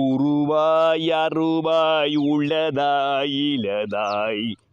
உருவாய் அருவாய் உள்ளதாய் இலதாய்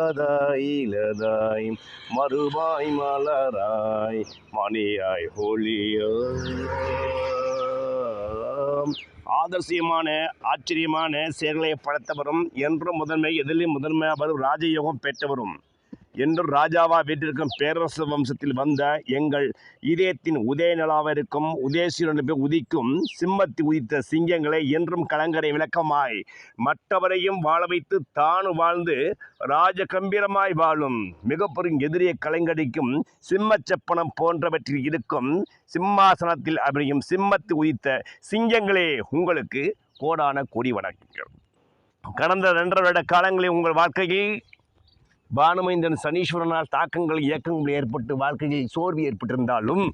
இலதாய் மறுபாய் மலராய் மணியாய் ஹோலியோ ஆதர்சியமான ஆச்சரியமான செயல்களை படைத்தவரும் என்றும் முதன்மை எதிரில் முதன்மை அவரும் ராஜயோகம் பெற்றவரும். என்றும் ராஜாவா வீட்டிற்கும் பேரரசு வம்சத்தில் வந்த எங்கள் இதயத்தின் உதயநிலாவ இருக்கும் உதயசீரனுக்கு உதிக்கும் சிம்மத்தி உதித்த சிங்கங்களை என்றும் கலங்கரை விளக்கமாய் மற்றவரையும் வாழ வைத்து தானு வாழ்ந்து ராஜ கம்பீரமாய் வாழும் மிகப்பெரும் எதிரியை கலைங்கடிக்கும் சிம்மச்சப்பனம் போன்றவற்றில் இருக்கும் சிம்மாசனத்தில் அமையும் சிம்மத்து உதித்த சிங்கங்களே உங்களுக்கு கோடான கொடி வணக்கங்கள். கடந்த ரெண்டரை வருட காலங்களில் உங்கள் வாழ்க்கையில் பானுமைந்தன் சனீஸ்வரனால் தாக்கங்கள் இயக்கங்கள் ஏற்பட்டு வாழ்க்கையில் சோர்வு ஏற்பட்டிருந்தாலும்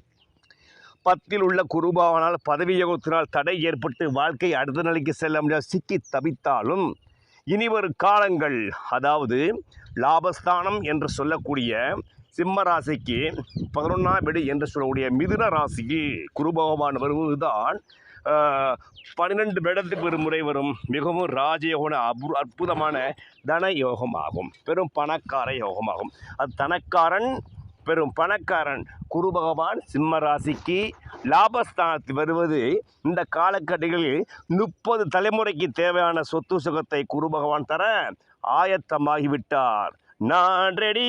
பத்தில் உள்ள குருபாவனால் பதவி யோகத்தினால் தடை ஏற்பட்டு வாழ்க்கை அடுத்த நிலைக்கு செல்ல முடியாது சிக்கி தவித்தாலும் இனிவரும் காலங்கள் அதாவது லாபஸ்தானம் என்று சொல்லக்கூடிய சிம்ம ராசிக்கு பதினொன்றாம் வீடு என்று சொல்லக்கூடிய மிதுன ராசிக்கு குரு பகவான் வருவதுதான் பன்னிரெண்டு வருடத்துக்கு ஒரு முறை வரும். மிகவும் ராஜயோகன அபு அற்புதமான தன யோகம் ஆகும் பெரும் பணக்கார யோகமாகும். அது தனக்காரன் பெரும் பணக்காரன். குரு பகவான் சிம்ம ராசிக்கு லாபஸ்தானத்தில் வருவது இந்த காலகட்டங்களில் முப்பது தலைமுறைக்கு தேவையான சொத்து சுகத்தை குரு பகவான் தர ஆயத்தமாகிவிட்டார். நான் ரெடி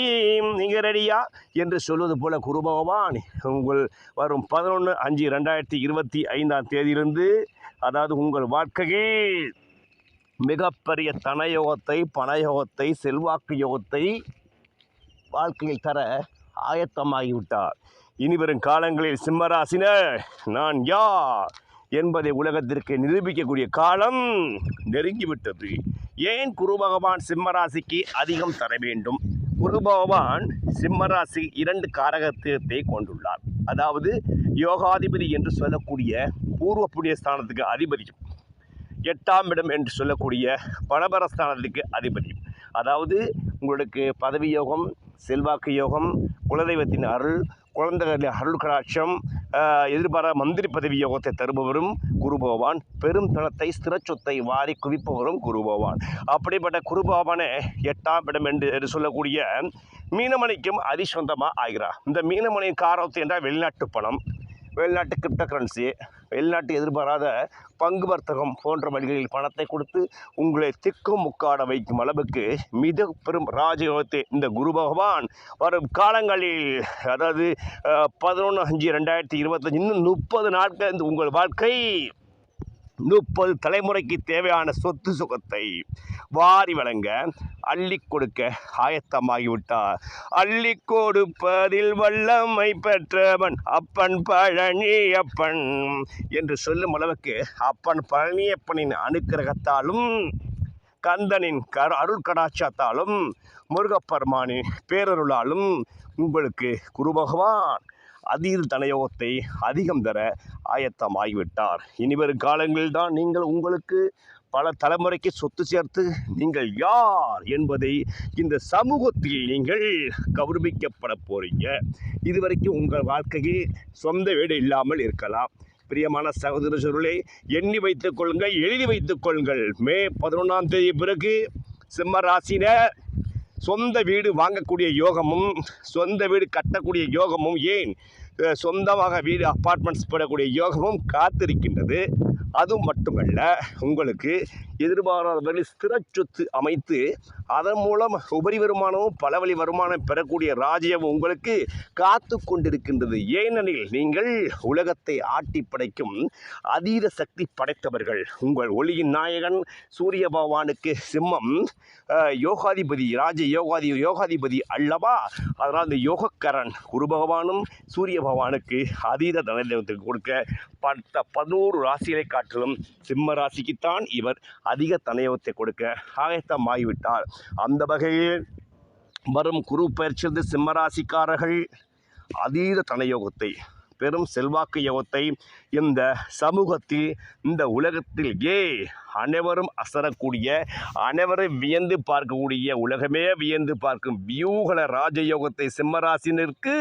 நீங்கள் ரெடியா என்று சொல்வது போல குருபகவான் உங்கள் வரும் பதினொன்று அஞ்சு ரெண்டாயிரத்தி இருபத்தி ஐந்தாம் தேதியிலிருந்து அதாவது உங்கள் வாழ்க்கையில் மிகப்பெரிய தனயோகத்தை பணயோகத்தை செல்வாக்கு யோகத்தை வாழ்க்கையில் தர ஆயத்தமாகிவிட்டார். இனிவரும் காலங்களில் சிம்மராசினர் நான் யார்? என்பதை உலகத்திற்கு நிரூபிக்கக்கூடிய காலம் நெருங்கிவிட்டது. ஏன் குரு பகவான் சிம்மராசிக்கு அதிகம் தர வேண்டும்? குரு பகவான் சிம்மராசி இரண்டு காரகத்தை கொண்டுள்ளார். அதாவது யோகாதிபதி என்று சொல்லக்கூடிய பூர்வ புண்ணிய ஸ்தானத்துக்கு அதிபதி எட்டாம் இடம் என்று சொல்லக்கூடிய பணபரஸ்தானத்துக்கு அதிபதியும். அதாவது உங்களுக்கு பதவி யோகம் செல்வாக்கு யோகம் குலதெய்வத்தின் அருள் குழந்தைகளின் அருள் கடாட்சம் எதிர்பாரா மந்திரி பதவி யோகத்தை தருபவரும் குருபோவான் பெரும் தளத்தை ஸ்திரச்சொத்தை வாரி குவிப்பவரும் குருபோவான் அப்படிப்பட்ட குருபகவானே எட்டாம் இடம் என்று என்று சொல்லக்கூடிய மீனமணிக்கும் அதிசொந்தமாக ஆகிறார். இந்த மீனமணியின் காரத்தை என்றால் வெளிநாட்டு பணம் வெளிநாட்டு கிரிப்டோ கரன்சி வெளிநாட்டு எதிர்பாராத பங்கு வர்த்தகம் போன்ற வழிகளில் பணத்தை கொடுத்து உங்களை திக்கும் முக்காட வைக்கும் அளவுக்கு மிக பெரும் ராஜயோகத்தை இந்த குரு பகவான் வரும் காலங்களில் அதாவது பதினொன்று அஞ்சு ரெண்டாயிரத்தி இருபத்தஞ்சு இன்னும் முப்பது நாட்கள் இந்த உங்கள் வாழ்க்கை முப்பது தலைமுறைக்கு தேவையான சொத்து சுகத்தை வாரி வழங்க அள்ளி கொடுக்க ஆயத்தமாகிவிட்டார். அள்ளி கொடுப்பதில் வல்லமை பெற்றவன் அப்பன் பழனி அப்பன் என்று சொல்லும் அளவுக்கு அப்பன் பழனியப்பனின் அனுக்கிரகத்தாலும் கந்தனின் கர் அருள் கடாட்சத்தாலும் முருகப்பெருமானின் பேரருளாலும் உங்களுக்கு குரு பகவான் அதீர் தனயோகத்தை அதிகம் தர ஆயத்தமாகிவிட்டார். இனிவரும் காலங்களில் தான் நீங்கள் உங்களுக்கு பல தலைமுறைக்கு சொத்து சேர்த்து நீங்கள் யார் என்பதை இந்த சமூகத்தில் நீங்கள் கௌரவிக்கப்பட போறீங்க. இதுவரைக்கும் உங்கள் வாழ்க்கையில் சொந்த வீடு இல்லாமல் இருக்கலாம். பிரியமான சகோதர சொல்லே எண்ணி வைத்துக் கொள்ளுங்கள் எழுதி வைத்துக் கொள்ளுங்கள். மே பதினொன்றாம் தேதி பிறகு சிம்ம ராசினர் சொந்த வீடு வாங்கக்கூடிய யோகமும் சொந்த வீடு கட்டக்கூடிய யோகமும் ஏன் சொந்தமாக வீடு அப்பார்ட்மெண்ட்ஸ் போடக்கூடிய யோகமும் காத்திருக்கின்றது. அது மட்டுமல்ல உங்களுக்கு எதிர்பாராத வகையில் ஸ்திர சொத்து அமைத்து அதன் மூலம் உபரி வருமானமும் பல வழி வருமானம் பெறக்கூடிய ராஜ்யம் உங்களுக்கு காத்து கொண்டிருக்கின்றது. ஏனெனில் நீங்கள் உலகத்தை ஆட்டி படைக்கும் அதீத சக்தி படைத்தவர்கள். உங்கள் ஒளியின் நாயகன் சூரிய பகவானுக்கு சிம்மம். யோகாதிபதி ராஜ யோகாதி யோகாதிபதி அல்லவா? அதனால் இந்த யோகக்கரன் குரு பகவானும் சூரிய பகவானுக்கு அதீத தனதேவத்துக்கு கொடுக்க பத்த பதினோரு ராசிகளை காட்டிலும் சிம்ம ராசிக்குத்தான் இவர் அதிக தனயோகத்தை கொடுக்க ஆயத்தமாகிவிட்டார். அந்த வகையில் வரும் குரு பயிற்சியிலிருந்து சிம்மராசிக்காரர்கள் அதீத தனயோகத்தை பெரும் செல்வாக்கு யோகத்தை இந்த சமூகத்தில் இந்த உலகத்தில் ஏ அனைவரும் அசரக்கூடிய அனைவரும் வியந்து பார்க்கக்கூடிய உலகமே வியந்து பார்க்கும் வியூகல ராஜயோகத்தை சிம்மராசினருக்கு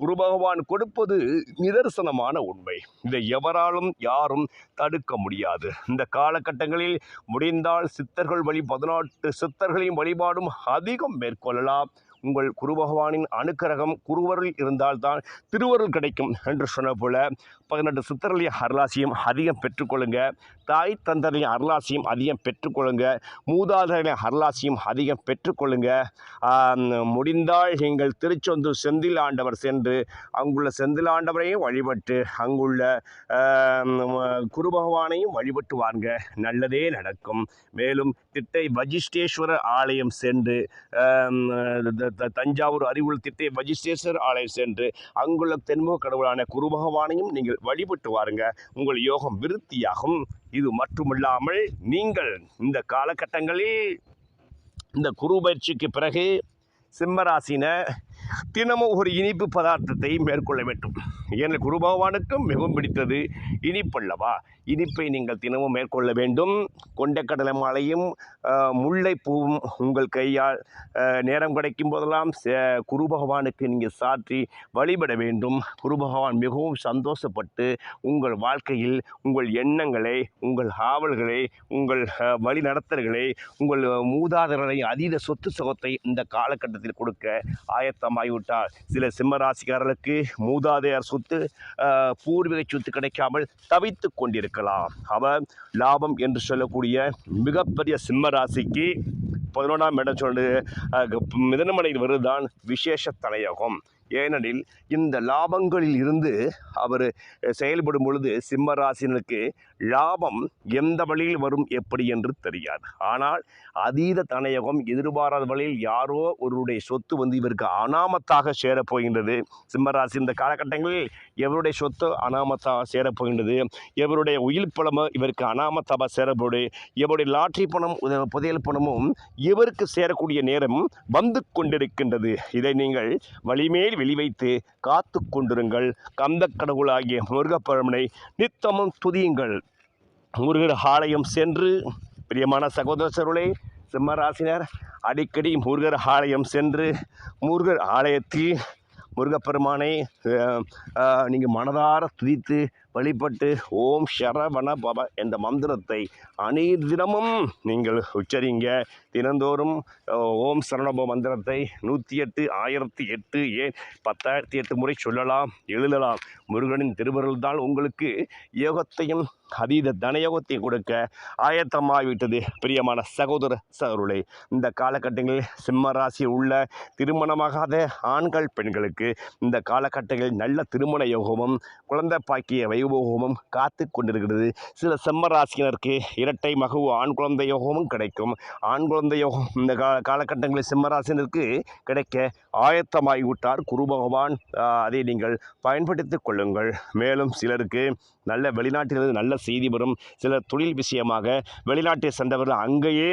குரு பகவான் கொடுப்பது நிதர்சனமான உண்மை. இதை எவராலும் யாரும் தடுக்க முடியாது. இந்த காலகட்டங்களில் முடிந்தால் சித்தர்கள் வழி பதினாட்டு சித்தர்களின் வழிபாடும் அதிகம் மேற்கொள்ளலாம். உங்கள் குரு பகவானின் அனுக்கிரகம் குருவருள் இருந்தால்தான் திருவருள் கிடைக்கும் என்று சொன்ன போல பதினெட்டு சித்தர்களையும் அருளாசியும் அதிகம் பெற்றுக்கொள்ளுங்க. தாய் தந்தரையும் அருளாசியும் அதிகம் பெற்றுக்கொள்ளுங்க. மூதாதையரின் அருளாசியும் அதிகம் பெற்றுக்கொள்ளுங்க. முடிந்தால் எங்கள் திருச்செந்தூர் செந்தில் ஆண்டவர் சென்று அங்குள்ள செந்தில் ஆண்டவரையும் வழிபட்டு அங்குள்ள குரு பகவானையும் வழிபட்டு வாங்க நல்லதே நடக்கும். மேலும் திட்டை வஜிஷ்டேஸ்வரர் ஆலயம் சென்று தஞ்சாவூர் அறிவுள் திட்டை வஜிஸ்டேஸ்வர் ஆலயம் சென்று அங்குள்ள தென்முக கடவுளான குரு பகவானையும் நீங்கள் வழிபட்டு வாருங்க. உங்கள் யோகம் விருத்தியாகும். இது மட்டுமில்லாமல் நீங்கள் இந்த காலகட்டங்களில் இந்த குரு பயிற்சிக்கு பிறகு சிம்மராசின தினமும் ஒரு இனிப்பு பதார்த்தத்தை மேற்கொள்ள வேண்டும். ஏனெனில் குரு பகவானுக்கும் மிகவும் பிடித்தது இனிப்பல்லவா? இனிப்பை நீங்கள் தினமும் மேற்கொள்ள வேண்டும். கொண்டைக்கடலை மாலையும் முல்லைப்பூவும் உங்கள் கையால் நேரம் கிடைக்கும் போதெல்லாம் சே- குரு பகவானுக்கு நீங்கள் சாற்றி வழிபட வேண்டும். குரு பகவான் மிகவும் சந்தோஷப்பட்டு உங்கள் வாழ்க்கையில் உங்கள் எண்ணங்களை உங்கள் ஆவல்களை உங்கள் வழிநடத்தல்களை உங்கள் மூதாதரனை அதீத சொத்து சுகத்தை இந்த காலகட்டத்தில் கொடுக்க ஆயத்தமாகிவிட்டார். சில சிம்மராசிக்காரர்களுக்கு மூதாதையார் சொத்து பூர்வீக சொத்து கிடைக்காமல் தவித்து இருக்கலாம் அவர் லாபம் என்று சொல்லக்கூடிய மிகப்பெரிய சிம்ம ராசிக்கு பதினொன்றாம் இடம் சொல்லு மிதனமனையில் வருதான் விசேஷ தலையகம். ஏனெனில் இந்த லாபங்களில் இருந்து அவர் செயல்படும் பொழுது சிம்மராசினருக்கு லாபம் எந்த வழியில் வரும் எப்படி என்று தெரியாது. ஆனால் அதீத தனையகம் எதிர்பாராத வழியில் யாரோ ஒருவருடைய சொத்து வந்து இவருக்கு அனாமத்தாக சேரப்போகின்றது. சிம்மராசி இந்த காலகட்டங்களில் எவருடைய சொத்து அனாமத்தாக சேரப்போகின்றது? எவருடைய உயிர் பழமோ இவருக்கு அனாமத்தாக சேரப்போடு எவருடைய லாட்ரி பணம் புதையல் பணமும் இவருக்கு சேரக்கூடிய நேரம் வந்து கொண்டிருக்கின்றது. இதை நீங்கள் வழிமேல் வெளிவைத்து காத்து கொண்டிருங்கள். கந்த கடவுளாகிய முருகப்பெருமனை நித்தமும் துதியுங்கள். முருகர் ஆலயம் சென்று பிரியமான சகோதர சருளை சிம்மராசினர் அடிக்கடி முருகர் ஆலயம் சென்று முருகர் ஆலயத்தில் முருகப்பெருமானை நீங்கள் மனதார துதித்து வழிபட்டு ஓம் ஷரவண பவ என்ற மந்திரத்தை அநீர் தினமும் நீங்கள் உச்சரிங்க. தினந்தோறும் ஓம் சரணப மந்திரத்தை நூற்றி எட்டு ஆயிரத்தி எட்டு ஏன் பத்தாயிரத்தி எட்டு முறை சொல்லலாம் எழுதலாம். முருகனின் திருவருள் தான் உங்களுக்கு யோகத்தையும் அதீத தனயோகத்தையும் கொடுக்க ஆயத்தமாகிவிட்டது பிரியமான சகோதர சகோதரர்களே இந்த காலகட்டங்களில் சிம்ம உள்ள திருமணமாகாத ஆண்கள் பெண்களுக்கு இந்த காலகட்டங்களில் நல்ல திருமண யோகமும் குழந்தை பாக்கிய வைபோகமும் காத்து கொண்டிருக்கிறது சில செம்மராசியினருக்கு இரட்டை மகவு ஆண் குழந்தை யோகமும் கிடைக்கும். ஆண் குழந்தை யோகம் இந்த கா காலகட்டங்களில் சிம்மராசினருக்கு கிடைக்க ஆயத்தமாகிவிட்டார் குரு பகவான் அதை நீங்கள் பயன்படுத்திக் கொள்ளுங்கள். மேலும் சிலருக்கு நல்ல வெளிநாட்டிலிருந்து நல்ல செய்தி வரும். சிலர் தொழில் விஷயமாக வெளிநாட்டை சென்றவர்கள் அங்கேயே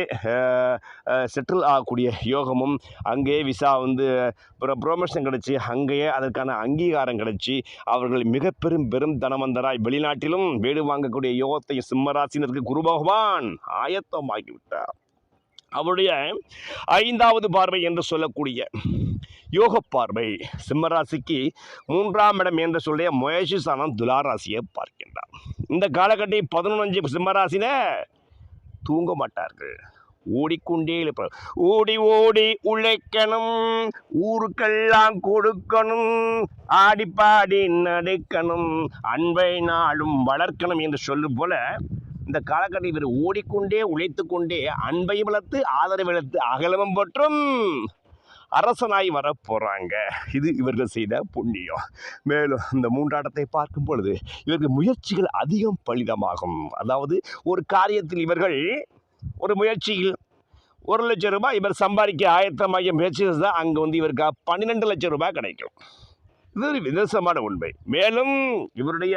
செட்டில் ஆகக்கூடிய யோகமும் அங்கேயே விசா வந்து ப்ரொமோஷன் கிடச்சி அங்கேயே அதற்கான அங்கீகாரம் கிடச்சி அவர்கள் மிக பெரும் பெரும் தனவந்தராய் வெளிநாட்டிலும் வீடு வாங்கக்கூடிய யோகத்தை சிம்மராசினருக்கு குரு பகவான் ஆயத்தமாகிவிட்டார் அவருடைய ஐந்தாவது பார்வை என்று சொல்லக்கூடிய யோக பார்வை. சிம்மராசிக்கு மூன்றாம் இடம் என்று சொல்லிய முயற்சிசானம் துலாராசியை பார்க்கின்றார். இந்த காலகட்டி பதினொன்று சிம்மராசின தூங்க மாட்டார்கள். ஓடிக்கொண்டே இருப்பார். ஓடி ஓடி உழைக்கணும். ஊருக்கெல்லாம் கொடுக்கணும். ஆடி பாடி நடக்கணும். அன்பை நாளும் வளர்க்கணும் என்று சொல்லும் போல இந்த காலகட்டம் இவர் ஓடிக்கொண்டே உழைத்து கொண்டே அன்பை வளர்த்து ஆதரவு வளர்த்து அகலமும் பற்றும் அரசனாய் வர போகிறாங்க இது இவர்கள் செய்த புண்ணியம். மேலும் இந்த மூன்றாட்டத்தை பார்க்கும் பொழுது இவர்கள் முயற்சிகள் அதிகம் பலிதமாகும். அதாவது ஒரு காரியத்தில் இவர்கள் ஒரு முயற்சியில் ஒரு லட்சம் ரூபாய் இவர் சம்பாதிக்க ஆயத்தமாகிய முயற்சி தான் அங்கே வந்து இவருக்கு பன்னிரெண்டு லட்சம் ரூபாய் கிடைக்கும். இது ஒரு விதசமான உண்மை. மேலும் இவருடைய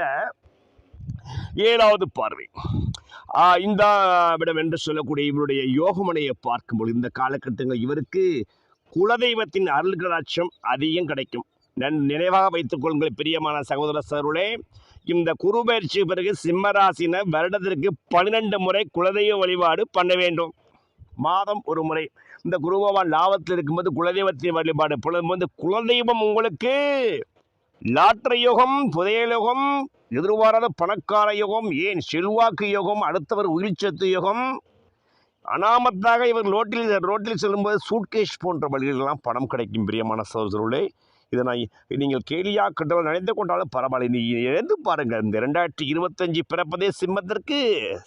ஏழாவது பார்வை. இந்த விடம் என்று சொல்லக்கூடிய இவருடைய யோகமனையை பார்க்கும்போது இந்த காலகட்டங்கள் இவருக்கு குலதெய்வத்தின் அருள்கடாட்சம் அதிகம் கிடைக்கும். நன் நினைவாக வைத்துக் கொள்ளுங்கள் பிரியமான சகோதர சருளே இந்த குரு பயிற்சி பிறகு சிம்மராசினர் வருடத்திற்கு பன்னிரெண்டு முறை குலதெய்வ வழிபாடு பண்ண வேண்டும். மாதம் ஒரு முறை. இந்த குருபவான் லாபத்தில் இருக்கும்போது குலதெய்வத்தின் வழிபாடு பொழுது குலதெய்வம் உங்களுக்கு லாற்ற யோகம் புதையல் யோகம் எதிர்பாராத பணக்கார யோகம் ஏன் செல்வாக்கு யோகம் அடுத்தவர் உயிர்ச்சத்து யோகம் அனாமத்தாக இவர் ரோட்டில் ரோட்டில் செல்லும்போது சூட்கேஷ் போன்ற வழிகளெல்லாம் பணம் கிடைக்கும் பிரியமான சகோதரர்களே. இதை நான் நீங்கள் கேலியாக கண்டவர் நினைத்து கொண்டாலும் பரவாயில்லை. நீ எழுந்து பாருங்கள். இந்த ரெண்டாயிரத்தி இருபத்தஞ்சி பிறப்பதே சிம்மத்திற்கு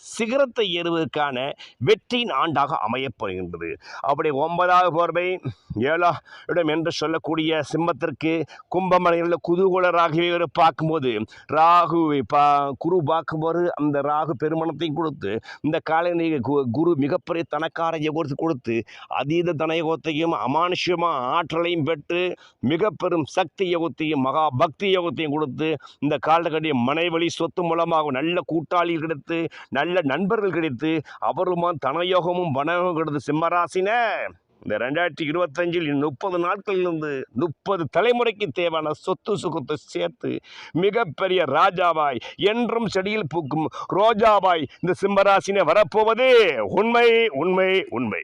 சிகரத்தை ஏறுவதற்கான வெற்றியின் ஆண்டாக அமையப்படுகின்றது அப்படி ஒன்பதாவது போர்வை ஏழா இடம் என்று சொல்லக்கூடிய சிம்மத்திற்கு கும்பமலையில் குதூகூலராகவே ஒரு பார்க்கும்போது ராகுவை பா குரு பார்க்கும்போது அந்த ராகு பெருமணத்தையும் கொடுத்து இந்த காலை குரு மிகப்பெரிய தனக்கார யோகத்தை கொடுத்து அதீத தனயோகத்தையும் அமானுஷ்யமாக ஆற்றலையும் பெற்று மிகப்பெரிய பெரும் சக்தி யோகத்தையும் மகா பக்தி யோகத்தையும் கொடுத்து இந்த காலகட்டிய மனைவழி சொத்து மூலமாக நல்ல கூட்டாளி கிடைத்து நல்ல நண்பர்கள் கிடைத்து அவருமா தனயோகமும் வனயோகம் கிடைத்து சிம்மராசின. இந்த ரெண்டாயிரத்தி இருபத்தஞ்சில் முப்பது நாட்களிலிருந்து முப்பது தலைமுறைக்கு தேவையான சொத்து சுகத்தை சேர்த்து மிகப்பெரிய ராஜாவாய் என்றும் செடியில் பூக்கும் ரோஜாவாய் இந்த சிம்மராசினை வரப்போவது. உண்மை உண்மை உண்மை.